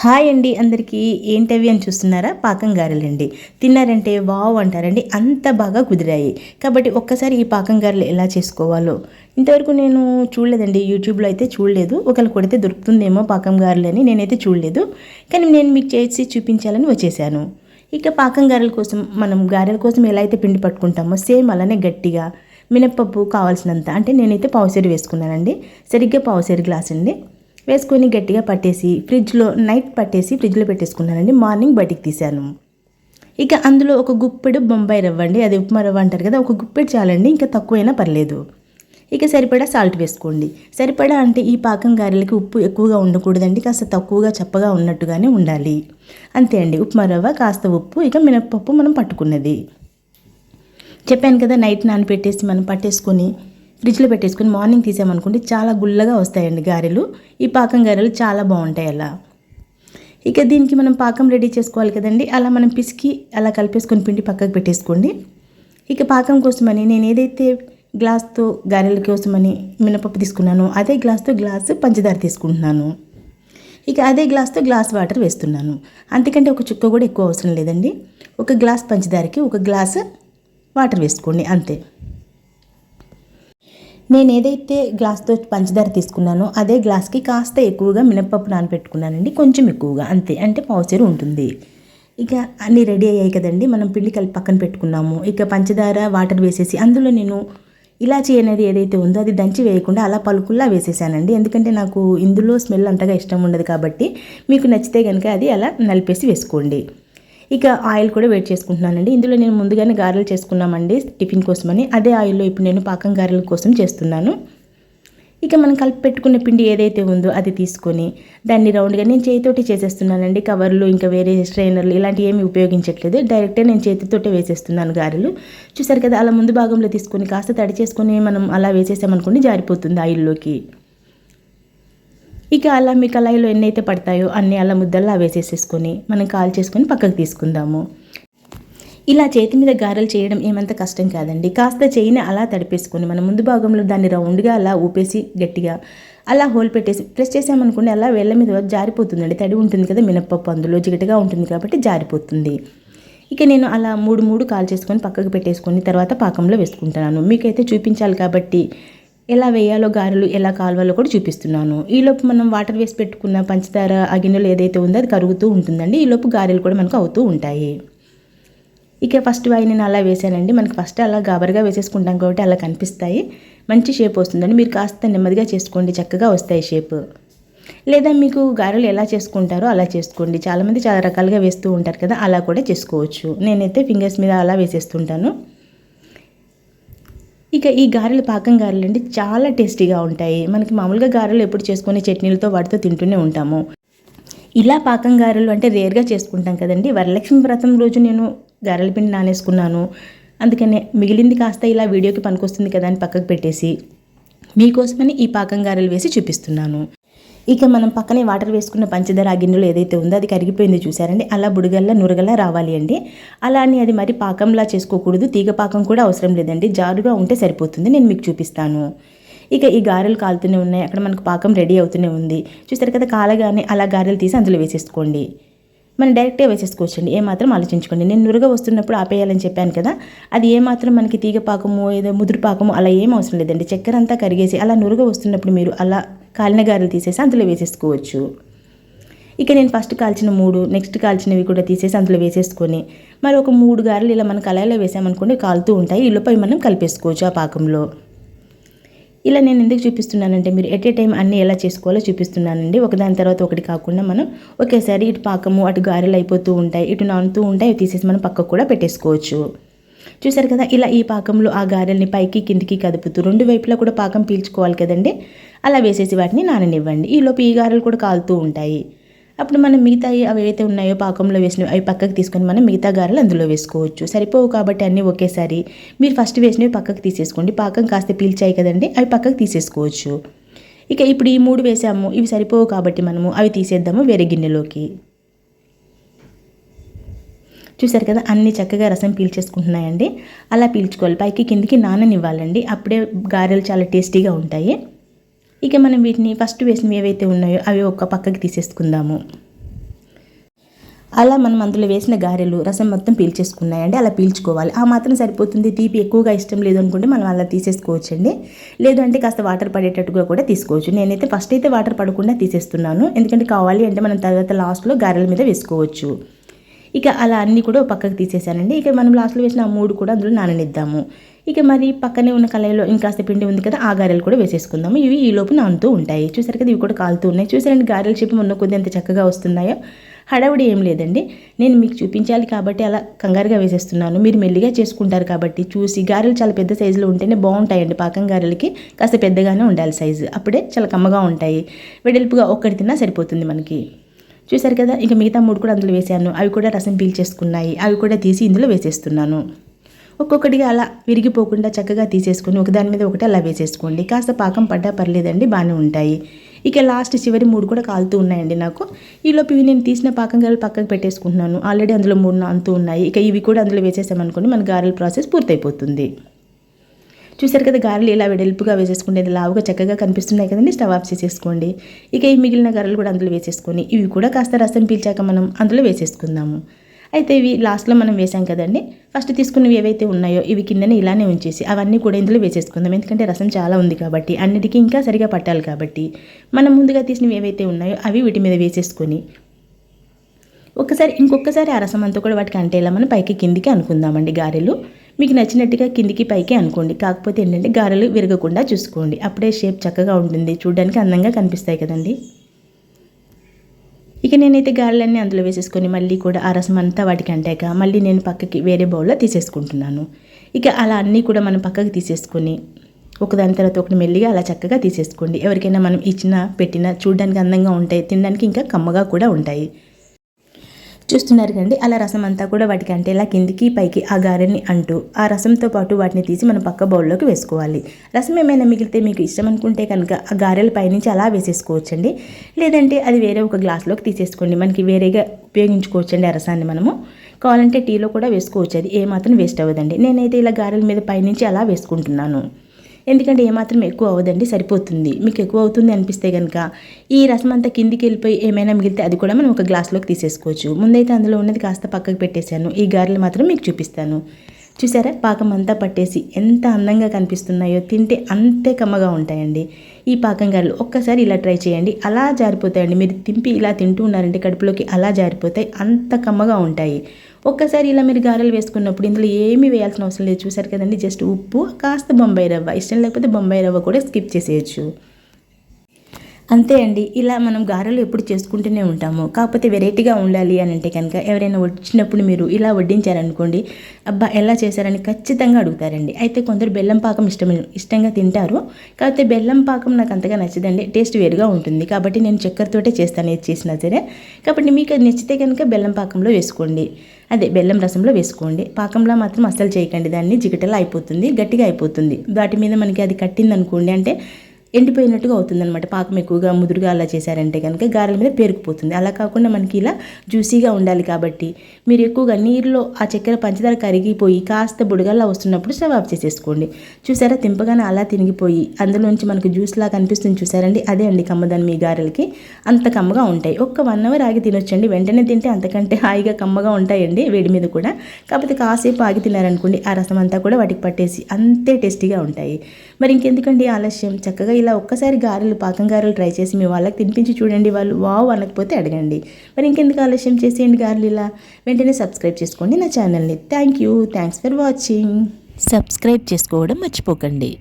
Hi అండి అందరికీ. ఏంటవి అని చూస్తున్నారా? పాకం గారెలండి. తిన్నారంటే వావ్ అంటారండి. అంత బాగా కుదిరాయి. కాబట్టి ఒక్కసారి ఈ పాకం గారెలు ఎలా చేసుకోవాలో? ఇంతవరకు నేను చూడలేదండి. యూట్యూబ్లో అయితే చూడలేదు. ఒకళ్ళు కొడితే దొరుకుతుందేమో పాకం గారెలు అని నేనైతే చూడలేదు. కానీ నేను మీకు చేసి చూపించాలని వచ్చేసాను. ఇక పాకం గారెల కోసం మనం గారెల కోసం ఎలా అయితే పిండి పట్టుకుంటామో సేమ్ అలానే గట్టిగా మినప్పప్పు కావాల్సినంత. అంటే నేనైతే పావుసేరు వేసుకున్నానండి. సరిగ్గా పావుసేరు గ్లాస్ అండి వేసుకొని గట్టిగా పట్టేసి ఫ్రిడ్జ్లో నైట్ పట్టేసి ఫ్రిడ్జ్లో పెట్టేసుకున్నానండి. మార్నింగ్ బయటికి తీశాను. ఇక అందులో ఒక గుప్పెడు బొంబాయి రవ్వ అండి. అది ఉప్మా రవ్వ అంటారు కదా ఒక గుప్పెడు చాలండి ఇంకా తక్కువైనా పర్లేదు. ఇక సరిపడా సాల్ట్ వేసుకోండి. సరిపడా అంటే ఈ పాకం గారెలకి ఉప్పు ఎక్కువగా ఉండకూడదండి కాస్త తక్కువగా చప్పగా ఉన్నట్టుగానే ఉండాలి. అంతే అండి ఉప్మా రవ్వ కాస్త ఉప్పు ఇక మినప్పప్పు మనం పట్టుకున్నది. చెప్పాను కదా నైట్ నానపెట్టేసి మనం పట్టేసుకొని ఫ్రిడ్జ్లో పెట్టేసుకొని మార్నింగ్ తీసామనుకోండి చాలా గుల్లగా వస్తాయండి గారెలు. ఈ పాకం గారెలు చాలా బాగుంటాయి అలా. ఇక దీనికి మనం పాకం రెడీ చేసుకోవాలి కదండి. అలా మనం పిసికి అలా కలిపేసుకొని పిండి పక్కకు పెట్టేసుకోండి. ఇక పాకం కోసమని నేను ఏదైతే గ్లాస్తో గారెల కోసమని మినపప్పు తీసుకున్నానో అదే గ్లాస్తో గ్లాస్ పంచదార తీసుకుంటున్నాను. ఇక అదే గ్లాస్తో గ్లాస్ వాటర్ వేస్తున్నాను. అంతకంటే ఒక చుక్క కూడా ఎక్కువ అవసరం లేదండి. ఒక గ్లాస్ పంచదారకి ఒక గ్లాస్ వాటర్ వేసుకోండి అంతే. నేను ఏదైతే గ్లాస్తో పంచదార తీసుకున్నానో అదే గ్లాస్కి కాస్త ఎక్కువగా మినప్పప్పు నానబెట్టుకున్నానండి కొంచెం ఎక్కువగా అంతే. అంటే పావుసేరు ఉంటుంది. ఇక అన్నీ రెడీ అయ్యాయి కదండి మనం పిండి కలిపి పక్కన పెట్టుకున్నాము. ఇక పంచదార వాటర్ వేసేసి అందులో నేను ఇలాచీ అనేది ఏదైతే ఉందో అది దంచి వేయకుండా అలా పలుకుల్లా వేసేసానండి. ఎందుకంటే నాకు ఇందులో స్మెల్ అంతగా ఇష్టం ఉండదు కాబట్టి మీకు నచ్చితే కనుక అది అలా నలిపేసి వేసుకోండి. ఇక ఆయిల్ కూడా వేడి చేసుకుంటున్నానండి. ఇందులో నేను ముందుగానే గారెలు చేసుకున్నామండి టిఫిన్ కోసమని. అదే ఆయిల్లో ఇప్పుడు నేను పాకం గారెల కోసం చేస్తున్నాను. ఇక మనం కలిపి పెట్టుకున్న పిండి ఏదైతే ఉందో అది తీసుకొని దాన్ని రౌండ్గా నేను చేతితోటి చేసేస్తున్నానండి. కవర్లు ఇంకా వేరే స్ట్రైనర్లు ఇలాంటివి ఏమి ఉపయోగించట్లేదు. డైరెక్ట్గా నేను చేతితోటే వేసేస్తున్నాను గారెలు. చూసారు కదా అలా ముందు భాగంలో తీసుకొని కాస్త తడి చేసుకొని మనం అలా వేసేసామనుకోండి జారిపోతుంది ఆయిల్లోకి. ఇక అలా మీ కళాయిలో ఎన్నైతే పడతాయో అన్ని అలా ముద్దల్లా వేసేసేసుకొని మనం కాల్ చేసుకొని పక్కకు తీసుకుందాము. ఇలా చేతి మీద గారెలు చేయడం ఏమంత కష్టం కాదండి. కాస్త చేయిని అలా తడిపేసుకొని మనం ముందు భాగంలో దాన్ని రౌండ్గా అలా ఊపేసి గట్టిగా అలా హోల్ పెట్టేసి ప్రెస్ చేసామనుకోండి అలా వేళ్ళ మీద జారిపోతుందండి. తడి ఉంటుంది కదా మినప్పప్పు అందులో జిగటగా ఉంటుంది కాబట్టి జారిపోతుంది. ఇక నేను అలా మూడు మూడు కాల్ చేసుకొని పక్కకు పెట్టేసుకొని తర్వాత పాకంలో వేసుకుంటున్నాను. మీకైతే చూపించాలి కాబట్టి ఎలా వేయాలో గారెలు ఎలా కాలవాలో కూడా చూపిస్తున్నాను. ఈలోపు మనం వాటర్ వేసి పెట్టుకున్న పంచదార ఆ గిన్నెలో ఏదైతే ఉందో అది కరుగుతూ ఉంటుందండి. ఈలోపు గారెలు కూడా మనకు అవుతూ ఉంటాయి. ఇక ఫస్ట్ వాయి నేను అలా వేసానండి మనకి ఫస్ట్ అలా గాబరగా వేసేసుకుంటాం కాబట్టి అలా కనిపిస్తాయి. మంచి షేప్ వస్తుందండి. మీరు కాస్త నెమ్మదిగా చేసుకోండి. చక్కగా వస్తాయి షేప్ లేదా మీకు గారెలు ఎలా చేసుకుంటారో అలా చేసుకోండి. చాలామంది చాలా రకాలుగా వేస్తూ ఉంటారు కదా అలా కూడా చేసుకోవచ్చు. నేనైతే ఫింగర్స్ మీద అలా వేసేస్తుంటాను. ఇక ఈ గారెలు పాకం గారెలు అండి చాలా టేస్టీగా ఉంటాయి. మనకి మామూలుగా గారెలు ఎప్పుడు చేసుకునే చట్నీలతో వాటితో తింటూనే ఉంటాము. ఇలా పాకం గారెలు అంటే రేర్గా చేసుకుంటాం కదండి. వరలక్ష్మి వ్రతం రోజు నేను గారెల పిండి నానేసుకున్నాను. అందుకనే మిగిలింది కాస్త ఇలా వీడియోకి పనికొస్తుంది కదా అని పక్కకు పెట్టేసి మీకోసమని ఈ పాకం గారెలు వేసి చూపిస్తున్నాను. ఇక మనం పక్కనే వాటర్ వేసుకున్న పంచదార గిన్నెలో ఏదైతే ఉందో అది కరిగిపోయింది చూసారండి అలా బుడగల్లా నురగల్లా రావాలి అండి. అలా అని అది మరి పాకంలా చేసుకోకూడదు. తీగ పాకం కూడా అవసరం లేదండి. జారుగా ఉంటే సరిపోతుంది. నేను మీకు చూపిస్తాను. ఇక ఈ గారెలు కాలుతూనే ఉన్నాయి. అక్కడ మనకు పాకం రెడీ అవుతూనే ఉంది. చూసారు కదా కాలగానే అలా గారెలు తీసి అందులో వేసేసుకోండి. మనం డైరెక్ట్గా వేసేసుకోవచ్చండి. ఏమాత్రం ఆలోచించుకోండి. నేను నురగ వస్తున్నప్పుడు ఆపేయాలని చెప్పాను కదా అది ఏమాత్రం మనకి తీగ పాకము ఏదో ముదురు పాకము అలా ఏం అవసరం లేదండి. చక్కెర అంతా కరిగేసి అలా నురగ వస్తున్నప్పుడు మీరు అలా కాలిన గారెలు తీసేసి అందులో వేసేసుకోవచ్చు. ఇక నేను ఫస్ట్ కాల్చిన మూడు నెక్స్ట్ కాల్చినవి కూడా తీసేసి అందులో వేసేసుకొని మరి ఒక మూడు గారెలు ఇలా మనం కళాయిలో వేసామనుకోండి కాలుతూ ఉంటాయి. ఇల్లుపై మనం కలిపేసుకోవచ్చు ఆ పాకంలో. ఇలా నేను ఎందుకు చూపిస్తున్నానంటే మీరు ఎట్ ఏ టైం అన్నీ ఎలా చేసుకోవాలో చూపిస్తున్నానండి. ఒకదాని తర్వాత ఒకటి కాకుండా మనం ఒకేసారి ఇటు పాకము అటు గారెలు అయిపోతూ ఉంటాయి ఇటు నానుతూ ఉంటాయి తీసేసి మనం పక్కకు కూడా పెట్టేసుకోవచ్చు. చూసారు కదా ఇలా ఈ పాకంలో ఆ గారెల్ని పైకి కిందికి కదుపుతూ రెండు వైపులా కూడా పాకం పీల్చుకోవాలి కదండి? అలా వేసేసి వాటిని నాననివ్వండి. ఈలోపు ఈ గారెలు కూడా కాలుతూ ఉంటాయి. అప్పుడు మనం మిగతా అవి ఏవైతే ఉన్నాయో పాకంలో వేసినవి అవి పక్కకు తీసుకొని మనం మిగతా గారెలు అందులో వేసుకోవచ్చు. సరిపోవు కాబట్టి అన్నీ ఒకేసారి. మీరు ఫస్ట్ వేసినవి పక్కకు తీసేసుకోండి. పాకం కాస్త పీల్చాయి కదండి అవి పక్కకు తీసేసుకోవచ్చు. ఇక ఇప్పుడు ఈ మూడు వేసాము ఇవి సరిపోవు కాబట్టి మనము అవి తీసేద్దాము వేరే గిన్నెలోకి. చూసారు కదా అన్ని చక్కగా రసం పీల్చేసుకుంటున్నాయండి. అలా పీల్చుకోవాలి. పైకి కిందికి నాననివ్వాలండి. అప్పుడే గారెలు చాలా టేస్టీగా ఉంటాయి. ఇక మనం వీటిని ఫస్ట్ వేసినవి ఏవైతే ఉన్నాయో అవి ఒక పక్కకి తీసేసుకుందాము. అలా మనం అందులో వేసిన గారెలు రసం మొత్తం పీల్చేసుకున్నాయండి. అలా పీల్చుకోవాలి. ఆ మాత్రం సరిపోతుంది. తీపి ఎక్కువగా ఇష్టం లేదు అనుకుంటే మనం అలా తీసేసుకోవచ్చండి. లేదు అంటే కాస్త వాటర్ పడేటట్టుగా కూడా తీసుకోవచ్చు. నేనైతే ఫస్ట్ అయితే వాటర్ పడకుండా తీసేస్తున్నాను. ఎందుకంటే కావాలి అంటే మనం తర్వాత లాస్ట్లో గారెల మీద వేసుకోవచ్చు. ఇక అలా అన్నీ కూడా పక్కకు తీసేసానండి ఇక మనం లాస్ట్లో వేసిన ఆ మూడు కూడా అందులో నాననిద్దాము. ఇక మరి పక్కనే ఉన్న కళాయిలో ఇంకాస్త పిండి ఉంది కదా ఆ గారెలు కూడా వేసేసుకుందాము. ఇవి ఈ లోపు నానుతూ ఉంటాయి. చూసారు కదా ఇవి కూడా కాలుతూ ఉన్నాయి. చూసారండి గారెల చెప్పి మొన్న కొద్ది ఎంత చక్కగా వస్తున్నాయో. హడావుడి ఏం లేదండి. నేను మీకు చూపించాలి కాబట్టి అలా కంగారుగా వేసేస్తున్నాను. మీరు మెల్లిగా చేసుకుంటారు కాబట్టి చూసి గారెలు చాలా పెద్ద సైజులో ఉంటేనే బాగుంటాయండి పాకం గారెలకి. కాస్త పెద్దగానే ఉండాలి సైజు. అప్పుడే చాలా కమ్మగా ఉంటాయి. వెడల్పుగా ఒక్కటి తిన్నా సరిపోతుంది మనకి. చూసారు కదా ఇక మిగతా మూడు కూడా అందులో వేసాను. అవి కూడా రసం పీల్చేసుకున్నాయి అవి కూడా తీసి ఇందులో వేసేస్తున్నాను. ఒక్కొక్కటిగా అలా విరిగిపోకుండా చక్కగా తీసేసుకొని ఒకదాని మీద ఒకటి అలా వేసేసుకోండి. కాస్త పాకం పడ్డా పర్లేదండి బాగానే ఉంటాయి. ఇక లాస్ట్ చివరి మూడు కూడా కాలుతూ ఉన్నాయండి నాకు. ఈలోపు ఇవి నేను తీసిన పాకం గారెలు పక్కకు పెట్టేసుకుంటున్నాను. ఆల్రెడీ అందులో మూడు అంతూ ఉన్నాయి. ఇక ఇవి కూడా అందులో వేసేసామనుకోండి మన గారెల ప్రాసెస్ పూర్తయిపోతుంది. చూసారు కదా గారెలు ఇలా వెడల్పుగా వేసేసుకుంటే లావుగా చక్కగా కనిపిస్తున్నాయి కదండి స్టవ్ ఆఫ్ చేసేసుకోండి. ఇక ఈ మిగిలిన గారెలు కూడా అందులో వేసేసుకొని ఇవి కూడా కాస్త రసం పీల్చాక మనం అందులో వేసేసుకుందాము. అయితే ఇవి లాస్ట్లో మనం వేసాం కదండి ఫస్ట్ తీసుకున్నవి ఏవైతే ఉన్నాయో ఇవి కిందనే ఇలానే ఉంచేసి అవన్నీ కూడా ఇందులో వేసేసుకుందాం. ఎందుకంటే రసం చాలా ఉంది కాబట్టి అన్నిటికీ ఇంకా సరిగా పట్టాలి కాబట్టి. మనం ముందుగా తీసినవి ఏవైతే ఉన్నాయో అవి వీటి మీద వేసేసుకొని ఒక్కసారి ఇంకొకసారి ఆ రసం అంతా కూడా వాటికి అంటేలా మనం పైకి కిందికి అనుకుందామండి గారెలు. మీకు నచ్చినట్టుగా కిందికి పైకి అనుకోండి. కాకపోతే ఏంటంటే గారెలు విరగకుండా చూసుకోండి. అప్పుడే షేప్ చక్కగా ఉంటుంది. చూడడానికి అందంగా కనిపిస్తాయి కదండి. ఇక నేనైతే గారెలన్నీ అందులో వేసేసుకొని మళ్ళీ కూడా ఆ రసం అంతా వాటికి అంటాక మళ్ళీ నేను పక్కకి వేరే బౌల్లో తీసేసుకుంటున్నాను. ఇక అలా అన్నీ కూడా మనం పక్కకి తీసేసుకొని ఒకదాని తర్వాత ఒకటి మెల్లిగా అలా చక్కగా తీసేసుకోండి. ఎవరికైనా మనం ఇచ్చినా పెట్టినా చూడడానికి అందంగా ఉంటాయి. తినడానికి ఇంకా కమ్మగా కూడా ఉంటాయి. చూస్తున్నారు కండి అలా రసం అంతా కూడా వాటికి అంటే ఇలా కిందికి పైకి ఆ గారెని అంటూ ఆ రసంతో పాటు వాటిని తీసి మనం పక్క బౌల్లోకి వేసుకోవాలి. రసం ఏమైనా మిగిలితే మీకు ఇష్టం అనుకుంటే కనుక ఆ గారెల పైనుంచి అలా వేసేసుకోవచ్చండి. లేదంటే అది వేరే ఒక గ్లాస్లోకి తీసేసుకోండి. మనకి వేరేగా ఉపయోగించుకోవచ్చండి ఆ రసాన్ని మనము. కావాలంటే టీలో కూడా వేసుకోవచ్చు. అది ఏమాత్రం వేస్ట్ అవ్వదండి. నేనైతే ఇలా గారెల మీద పైనుంచి అలా వేసుకుంటున్నాను. ఎందుకంటే ఏమాత్రం ఎక్కువ అవ్వదండి సరిపోతుంది. మీకు ఎక్కువ అవుతుంది అనిపిస్తే కనుక ఈ రసం అంతా కిందికి వెళ్ళిపోయి ఏమైనా మిగిలితే అది కూడా మనం ఒక గ్లాస్లోకి తీసేసుకోవచ్చు. ముందైతే అందులో ఉన్నది కాస్త పక్కకు పెట్టేశాను. ఈ గారెలు మాత్రం మీకు చూపిస్తాను. చూసారా? పాకం అంతా పట్టేసి ఎంత అందంగా కనిపిస్తున్నాయో తింటే అంతే కమ్మగా ఉంటాయండి. ఈ పాకం గారెలు ఒక్కసారి ఇలా ట్రై చేయండి. అలా జారిపోతాయండి. మీరు తింపి ఇలా తింటూ ఉన్నారంటే కడుపులోకి అలా జారిపోతాయి. అంత కమ్మగా ఉంటాయి. ఒక్కసారి ఇలా మీరు గారెలు వేసుకున్నప్పుడు ఇందులో ఏమీ వేయాల్సిన అవసరం లేదు. చూసారు కదండి? జస్ట్ ఉప్పు కాస్త బొంబాయి రవ్వ. ఇష్టం లేకపోతే బొంబాయి రవ్వ కూడా స్కిప్ చేసేయచ్చు. అంతే అండి. ఇలా మనం గారెలు ఎప్పుడు చేసుకుంటూనే ఉంటాము. కాకపోతే వెరైటీగా ఉండాలి అని అంటే కనుక ఎవరైనా వచ్చినప్పుడు మీరు ఇలా వడ్డించారనుకోండి అబ్బా ఎలా చేశారని ఖచ్చితంగా అడుగుతారండి. అయితే కొందరు బెల్లం పాకం ఇష్టం ఇష్టంగా తింటారు. కాకపోతే బెల్లం పాకం నాకు అంతగా నచ్చదండి. టేస్ట్ వేరుగా ఉంటుంది. కాబట్టి నేను చక్కెరతోటే చేస్తాను ఏది చేసినా సరే. కాబట్టి మీకు నచ్చితే కనుక బెల్లం పాకంలో వేసుకోండి. అదే బెల్లం రసంలో వేసుకోండి. పాకంలో మాత్రం అస్సలు చేయకండి. దాన్ని జిగటలా అయిపోతుంది గట్టిగా అయిపోతుంది. వాటి మీద మనకి అది కట్టింది అనుకోండి అంటే ఎండిపోయినట్టుగా అవుతుందనమాట పాకం ఎక్కువగా ముదురుగా అలా చేశారంటే కనుక గారెల మీద పేరుకుపోతుంది. అలా కాకుండా మనకి ఇలా జ్యూసీగా ఉండాలి కాబట్టి మీరు ఎక్కువగా నీరులో ఆ చక్కెర పంచదార కరిగిపోయి కాస్త బుడగల్లా వస్తున్నప్పుడు స్టవ్ ఆఫ్ చేసేసుకోండి. చూసారా? తింపగానే అలా తినిగిపోయి అందులోంచి మనకు జ్యూస్ లాగా కనిపిస్తుంది చూసారండి? అదే అండి కమ్మదాన్ని మీ గారెలకి. అంత కమ్మగా ఉంటాయి. ఒక్క వన్ అవర్ ఆగి తినొచ్చండి. వెంటనే తింటే అంతకంటే హాయిగా కమ్మగా ఉంటాయండి వేడి మీద కూడా. కాకపోతే కాసేపు ఆగి తిన్నారనుకోండి ఆ రసం అంతా కూడా వాటికి పట్టేసి అంతే టేస్టీగా ఉంటాయి. మరి ఇంకెందుకండి ఆలస్యం? చక్కగా ఇలా ఒక్కసారి గారెలు పాకం గారెలు ట్రై చేసి మీ వాళ్ళకి తినిపించి చూడండి వాళ్ళు. వావ్ అనకపోతే అడగండి. మరి ఇంకెందుకు ఆలస్యం? చేసేయండి గారెలు ఇలా. వెంటనే సబ్స్క్రైబ్ చేసుకోండి నా ఛానల్ని. Thank you. Thanks for watching. Subscribe చేసుకోవడం మర్చిపోకండి.